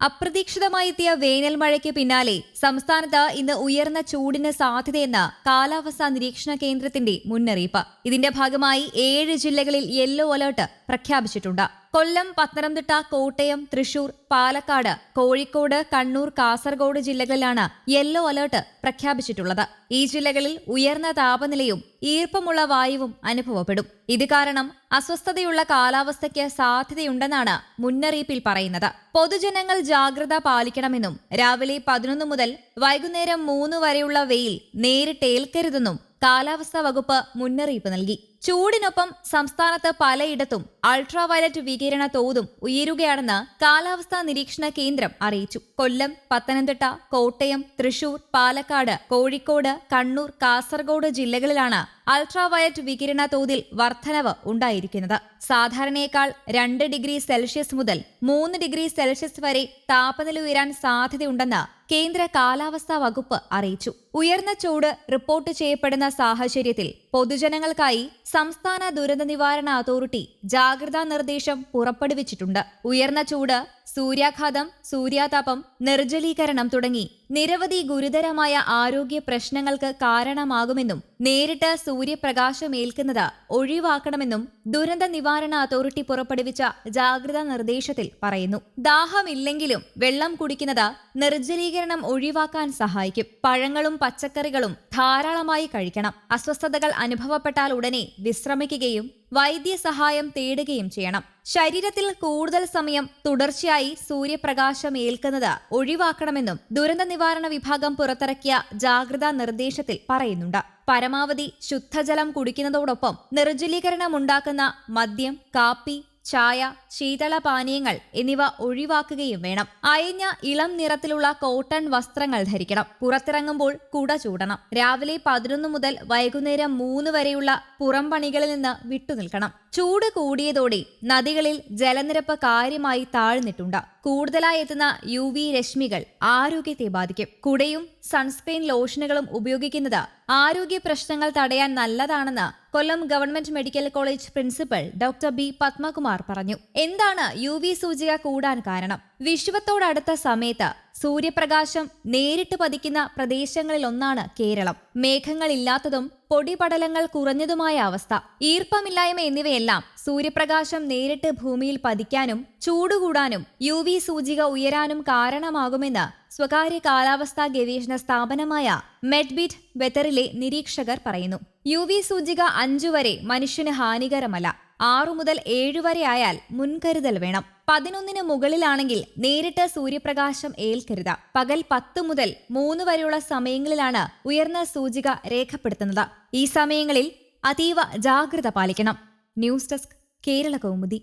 അപ്രതീക്ഷിതമായി എത്തിയ വേനൽ മഴയ്ക്ക് പിന്നാലെ സംസ്ഥാനത്ത് ഇന്ന് ഉയർന്ന ചൂടിന് സാധ്യതയെന്ന് കാലാവസ്ഥാ നിരീക്ഷണ കേന്ദ്രത്തിന്റെ മുന്നറിയിപ്പ്. ഇതിന്റെ ഭാഗമായി ഏഴ് ജില്ലകളിൽ യെല്ലോ അലർട്ട് പ്രഖ്യാപിച്ചിട്ടുണ്ട്. കൊല്ലം പത്തനംതിട്ട കോട്ടയം തൃശൂർ പാലക്കാട് കോഴിക്കോട് കണ്ണൂർ കാസർഗോഡ് ജില്ലകളിലാണ് യെല്ലോ അലർട്ട് പ്രഖ്യാപിച്ചിട്ടുള്ളത്. ഈ ജില്ലകളിൽ ഉയർന്ന താപനിലയും ഈർപ്പമുള്ള വായുവും അനുഭവപ്പെടും. ഇത് കാരണം അസ്വസ്ഥതയുള്ള കാലാവസ്ഥയ്ക്ക് സാധ്യതയുണ്ടെന്നാണ് മുന്നറിയിപ്പിൽ പറയുന്നത്. പൊതുജനങ്ങൾ ജാഗ്രത പാലിക്കണമെന്നും രാവിലെ പതിനൊന്ന് മുതൽ വൈകുന്നേരം മൂന്ന് വരെയുള്ള വെയിൽ നേരിട്ടേൽക്കരുതെന്നും കാലാവസ്ഥാ വകുപ്പ് മുന്നറിയിപ്പ് നൽകി. ചൂടിനൊപ്പം സംസ്ഥാനത്ത് പലയിടത്തും അൾട്രാവയലറ്റ് വികിരണ തോതും ഉയരുകയാണെന്ന് കാലാവസ്ഥാ നിരീക്ഷണ കേന്ദ്രം അറിയിച്ചു. കൊല്ലം പത്തനംതിട്ട കോട്ടയം തൃശൂർ പാലക്കാട് കോഴിക്കോട് കണ്ണൂർ കാസർഗോഡ് ജില്ലകളിലാണ് അൾട്രാ അൾട്രാവയലറ്റ് വികിരണ തോതിൽ വർധനവ് ഉണ്ടായിരിക്കുന്നത്. സാധാരണയേക്കാൾ രണ്ട് ഡിഗ്രി സെൽഷ്യസ് മുതൽ മൂന്ന് ഡിഗ്രി സെൽഷ്യസ് വരെ താപനില ഉയരാൻ സാധ്യതയുണ്ടെന്ന് കേന്ദ്ര കാലാവസ്ഥാ വകുപ്പ് അറിയിച്ചു. ഉയർന്ന ചൂട് റിപ്പോർട്ട് ചെയ്യപ്പെടുന്ന സാഹചര്യത്തിൽ പൊതുജനങ്ങൾക്കായി സംസ്ഥാന ദുരന്ത നിവാരണ അതോറിറ്റി ജാഗ്രതാ നിർദ്ദേശം പുറപ്പെടുവിച്ചിട്ടുണ്ട്. ഉയർന്ന ചൂട് സൂര്യാഘാതം സൂര്യാതാപം നിർജലീകരണം തുടങ്ങി നിരവധി ഗുരുതരമായ ആരോഗ്യ പ്രശ്നങ്ങൾക്ക് കാരണമാകുമെന്നും നേരിട്ട് സൂര്യപ്രകാശമേൽക്കുന്നത് ഒഴിവാക്കണമെന്നും ദുരന്ത നിവാരണ അതോറിറ്റി പുറപ്പെടുവിച്ച ജാഗ്രതാ നിർദ്ദേശത്തിൽ പറയുന്നു. ദാഹമില്ലെങ്കിലും വെള്ളം കുടിക്കുന്നത് നിർജലീകരണം ഒഴിവാക്കാൻ സഹായിക്കും. പഴങ്ങളും പച്ചക്കറികളും ധാരാളമായി കഴിക്കണം. അസ്വസ്ഥതകൾ അനുഭവപ്പെട്ടാൽ ഉടനെ വിശ്രമിക്കുകയും വൈദ്യസഹായം തേടുകയും ചെയ്യണം. ശരീരത്തിൽ കൂടുതൽ സമയം തുടർച്ചയായി സൂര്യപ്രകാശം ഏൽക്കുന്നത് ഒഴിവാക്കണമെന്നും ദുരന്ത നിവാരണ വിഭാഗം പുറത്തിറക്കിയ ജാഗ്രതാ നിർദ്ദേശത്തിൽ പറയുന്നുണ്ട്. പരമാവധി ശുദ്ധജലം കുടിക്കുന്നതോടൊപ്പം നിർജലീകരണം ഉണ്ടാക്കുന്ന മദ്യം കാപ്പി ചായ ശീതള പാനീയങ്ങൾ എന്നിവ ഒഴിവാക്കുകയും വേണം. അയഞ്ഞ ഇളം നിറത്തിലുള്ള കോട്ടൺ വസ്ത്രങ്ങൾ ധരിക്കണം. പുറത്തിറങ്ങുമ്പോൾ കുട ചൂടണം. രാവിലെ പതിനൊന്ന് മുതൽ വൈകുന്നേരം മൂന്ന് വരെയുള്ള പുറം നിന്ന് വിട്ടുനിൽക്കണം ചൂട് കൂടിയതോടെ നദികളിൽ ജലനിരപ്പ് കാര്യമായി താഴ്ന്നിട്ടുണ്ട്. കൂടുതലായി എത്തുന്ന യു വി രശ്മികൾ ആരോഗ്യത്തെ ബാധിക്കും. കുടയും സൺസ്ക്രീൻ ലോഷനുകളും ഉപയോഗിക്കുന്നത് ആരോഗ്യ പ്രശ്നങ്ങൾ തടയാൻ നല്ലതാണെന്ന് Kollam government medical college principal doctor B Padmakumar പറഞ്ഞു. എന്താണ് യു സൂചിക കൂടാൻ കാരണം? വിശ്വത്തോടടുത്ത സമയത്ത് സൂര്യപ്രകാശം നേരിട്ട് പതിക്കുന്ന പ്രദേശങ്ങളിലൊന്നാണ് കേരളം. മേഘങ്ങളില്ലാത്തതും പൊടിപടലങ്ങൾ കുറഞ്ഞതുമായ അവസ്ഥ. ഈർപ്പമില്ലായ്മ എന്നിവയെല്ലാം സൂര്യപ്രകാശം നേരിട്ട് ഭൂമിയിൽ പതിക്കാനും ചൂടുകൂടാനും യു വി സൂചിക ഉയരാനും കാരണമാകുമെന്ന് സ്വകാര്യ കാലാവസ്ഥാ ഗവേഷണ സ്ഥാപനമായ മെഡ്ബിറ്റ് വെതറിലെ നിരീക്ഷകർ പറയുന്നു. യു വി സൂചിക അഞ്ചു വരെ മനുഷ്യന് ഹാനികരമല്ല. ആറു മുതൽ ഏഴു വരെ ആയാൽ മുൻകരുതൽ വേണം. പതിനൊന്നിന് മുകളിലാണെങ്കിൽ നേരിട്ട് സൂര്യപ്രകാശം ഏൽക്കരുത്. പകൽ പത്ത് മുതൽ മൂന്ന് വരെയുള്ള സമയങ്ങളിലാണ് ഉയർന്ന സൂചിക രേഖപ്പെടുത്തുന്നത്. ഈ സമയങ്ങളിൽ അതീവ ജാഗ്രത പാലിക്കണം. News desk Kerala Kaumudi.